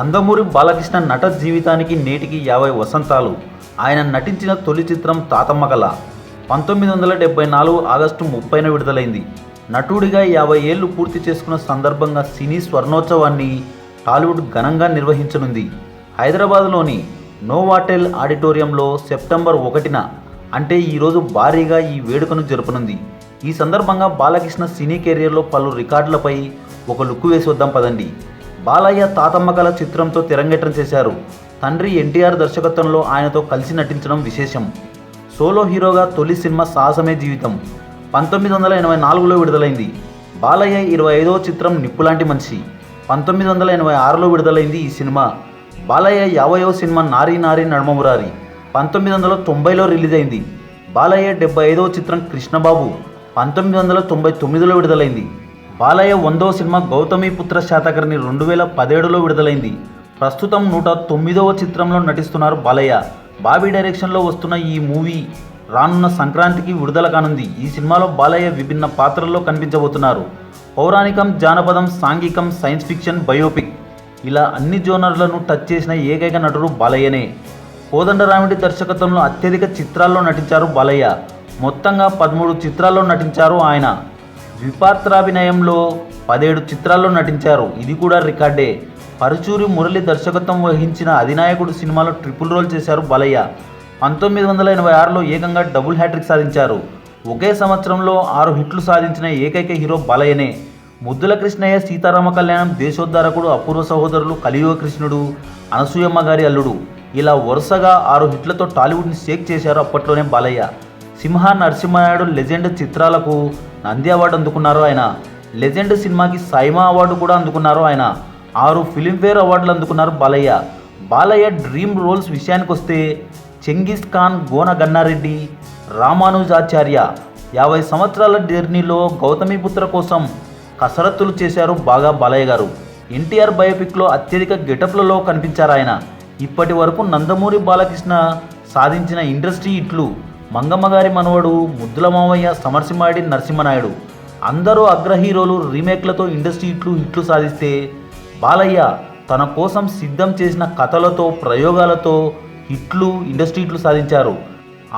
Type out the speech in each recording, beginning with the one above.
నందమూరి బాలకృష్ణ నట జీవితానికి నేటికి యాభై వసంతాలు. ఆయన నటించిన తొలి చిత్రం తాతమ్మ కళ. పంతొమ్మిది వందల డెబ్బై నాలుగు ఆగస్టు ముప్పైన విడుదలైంది. నటుడిగా యాభై ఏళ్ళు పూర్తి చేసుకున్న సందర్భంగా సినీ స్వర్ణోత్సవాన్ని టాలీవుడ్ ఘనంగా నిర్వహించనుంది. హైదరాబాద్లోని నోవాటెల్ ఆడిటోరియంలో సెప్టెంబర్ ఒకటిన అంటే ఈరోజు భారీగా ఈ వేడుకను జరుపనుంది. ఈ సందర్భంగా బాలకృష్ణ సినీ కెరియర్లో పలు రికార్డులపై ఒక లుక్కు వేసి వద్దాం పదండి. బాలయ్య తాతమ్మ కళ చిత్రంతో తెరంగేట్రం చేశారు. తండ్రి ఎన్టీఆర్ దర్శకత్వంలో ఆయనతో కలిసి నటించడం విశేషం. సోలో హీరోగా తొలి సినిమా సాహసమే జీవితం. పంతొమ్మిది వందల ఎనభై నాలుగులో విడుదలైంది. బాలయ్య ఇరవై ఐదవ చిత్రం నిప్పులాంటి మనిషి. పంతొమ్మిది వందల ఎనభై ఆరులో విడుదలైంది ఈ సినిమా. బాలయ్య యాభైవ సినిమా నారీ నారీ నడమమురారి. పంతొమ్మిది వందల తొంభైలో రిలీజ్ అయింది బాలయ్య డెబ్బై ఐదవ చిత్రం కృష్ణబాబు. పంతొమ్మిది వందల తొంభై తొమ్మిదిలో విడుదలైంది. బాలయ్య వందో సినిమా గౌతమి పుత్ర శాతకర్ణి రెండు వేల పదిహేడులో విడుదలైంది. ప్రస్తుతం నూట తొమ్మిదవ చిత్రంలో నటిస్తున్నారు బాలయ్య. బాబీ డైరెక్షన్లో వస్తున్న ఈ మూవీ రానున్న సంక్రాంతికి విడుదల కానుంది. ఈ సినిమాలో బాలయ్య విభిన్న పాత్రల్లో కనిపించబోతున్నారు. పౌరాణికం జానపదం సాంఘికం సైన్స్ ఫిక్షన్ బయోపిక్ ఇలా అన్ని జోనర్లను టచ్ చేసిన ఏకైక నటుడు బాలయ్యనే. కోదండరామిడి దర్శకత్వంలో అత్యధిక చిత్రాల్లో నటించారు బాలయ్య. మొత్తంగా పదమూడు చిత్రాల్లో నటించారు ఆయన. ద్విపాత్రాభినయంలో పదిహేడు చిత్రాల్లో నటించారు. ఇది కూడా రికార్డే. పరుచూరి మురళి దర్శకత్వం వహించిన అధినాయకుడు సినిమాలో ట్రిపుల్ రోల్ చేశారు బాలయ్య. పంతొమ్మిది వందల ఎనభై ఆరులో ఏకంగా డబుల్ హ్యాట్రిక్ సాధించారు. ఒకే సంవత్సరంలో ఆరు హిట్లు సాధించిన ఏకైక హీరో బాలయ్యనే. ముద్దుల కృష్ణయ్య సీతారామ కళ్యాణం దేశోద్ధారకుడు అపూర్వ సహోదరులు కలియుగ కృష్ణుడు అనసూయమ్మ గారి అల్లుడు. ఇలా వరుసగా ఆరు హిట్లతో టాలీవుడ్ని షేక్ చేశారు అప్పట్లోనే బాలయ్య. సింహ నరసింహనాయుడు లెజెండ్ చిత్రాలకు నంది అవార్డు అందుకున్నారు ఆయన. లెజెండ్ సినిమాకి సైమా అవార్డు కూడా అందుకున్నారు ఆయన. ఆరు ఫిలింఫేర్ అవార్డులు అందుకున్నారు బాలయ్య. బాలయ్య డ్రీమ్ రోల్స్ విషయానికి వస్తే చెంగిస్ ఖాన్ గోన గన్నారెడ్డి రామానుజాచార్య. యాభై సంవత్సరాల జర్నీలో గౌతమిపుత్ర కోసం కసరత్తులు చేశారు బాగా బాలయ్య గారు. ఎన్టీఆర్ బయోపిక్లో అత్యధిక గెటప్లలో కనిపించారు ఆయన. ఇప్పటి వరకు నందమూరి బాలకృష్ణ సాధించిన ఇండస్ట్రీ ఇట్లు మంగమ్మ గారి మనవడు ముద్దుల మామయ్య సమర్సిమాడి నరసింహనాయుడు. అందరూ అగ్రహీరోలు రీమేక్లతో ఇండస్ట్రీ ఇట్లు హిట్లు సాధిస్తే బాలయ్య తన కోసం సిద్ధం చేసిన కథలతో ప్రయోగాలతో హిట్లు ఇండస్ట్రీ ఇట్లు సాధించారు.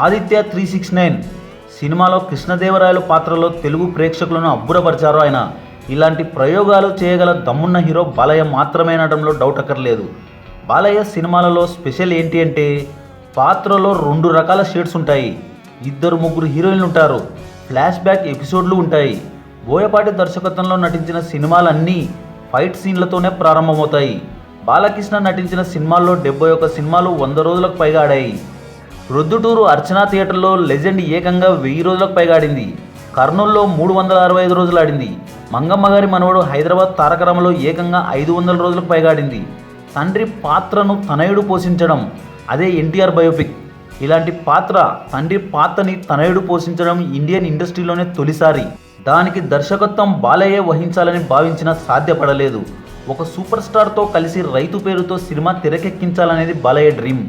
ఆదిత్య త్రీ సిక్స్ నైన్ సినిమాలో కృష్ణదేవరాయల పాత్రలో తెలుగు ప్రేక్షకులను అబ్బురపరిచారు ఆయన. ఇలాంటి ప్రయోగాలు చేయగల దమ్మున్న హీరో బాలయ్య మాత్రమే అనడంలో డౌట్ అక్కర్లేదు. బాలయ్య సినిమాలలో స్పెషల్ ఏంటి అంటే పాత్రలో రెండు రకాల షేడ్స్ ఉంటాయి. ఇద్దరు ముగ్గురు హీరోయిన్లు ఉంటారు. ఫ్లాష్ బ్యాక్ ఎపిసోడ్లు ఉంటాయి. బోయపాటి దర్శకత్వంలో నటించిన సినిమాలన్నీ ఫైట్ సీన్లతోనే ప్రారంభమవుతాయి. బాలకృష్ణ నటించిన సినిమాల్లో డెబ్బై ఒక్క సినిమాలు వంద రోజులకు పైగా ఆడాయి. రొద్దుటూరు అర్చనా థియేటర్లో లెజెండ్ ఏకంగా వెయ్యి రోజులకు పైగా ఆడింది. కర్నూల్లో మూడు వందల అరవై ఐదు రోజులు ఆడింది. మంగమ్మ గారి మనవడు హైదరాబాద్ తారకరామలో ఏకంగా ఐదు వందల రోజులకు పైగా ఆడింది. తండ్రి పాత్రను తనయుడు పోషించడం అదే ఎన్టీఆర్ బయోపిక్. ఇలాంటి పాత్ర తండ్రి పాత్రని తనయుడు పోషించడం ఇండియన్ ఇండస్ట్రీలోనే తొలిసారి. దానికి దర్శకత్వం బాలయ్య వహించాలని భావించినా సాధ్యపడలేదు. ఒక సూపర్ స్టార్తో కలిసి రైతు పేరుతో సినిమా తెరకెక్కించాలనేది బాలయ్య డ్రీమ్.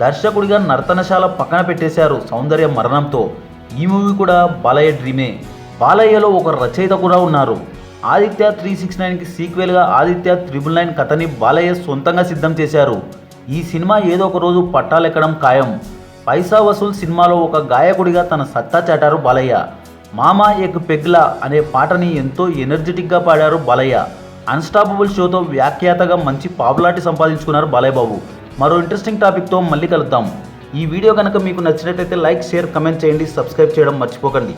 దర్శకుడిగా నర్తనశాల పక్కన పెట్టేశారు సౌందర్య మరణంతో. ఈ మూవీ కూడా బాలయ్య డ్రీమే. బాలయ్యలో ఒక రచయిత కూడా ఉన్నారు. ఆదిత్య త్రీ సిక్స్ నైన్కి సీక్వెల్గా ఆదిత్య త్రిబుల్ నైన్ కథని బాలయ్య సొంతంగా సిద్ధం చేశారు. ఈ సినిమా ఏదో ఒక రోజు పట్టాలెక్కడం ఖాయం. పైసా వసూల్ సినిమాలో ఒక గాయకుడిగా తన సత్తా చాటారు బాలయ్య. మామా ఎగ్ పెగ్లా అనే పాటని ఎంతో ఎనర్జెటిక్గా పాడారు బాలయ్య. అన్స్టాపబుల్ షోతో వ్యాఖ్యాతగా మంచి పాపులారిటీ సంపాదించుకున్నారు బాలయ్య బాబు మరో ఇంట్రెస్టింగ్ టాపిక్తో మళ్ళీ కలుద్దాం. ఈ వీడియో కనుక మీకు నచ్చినట్లయితే లైక్ షేర్ కమెంట్ చేయండి. సబ్స్క్రైబ్ చేయడం మర్చిపోకండి.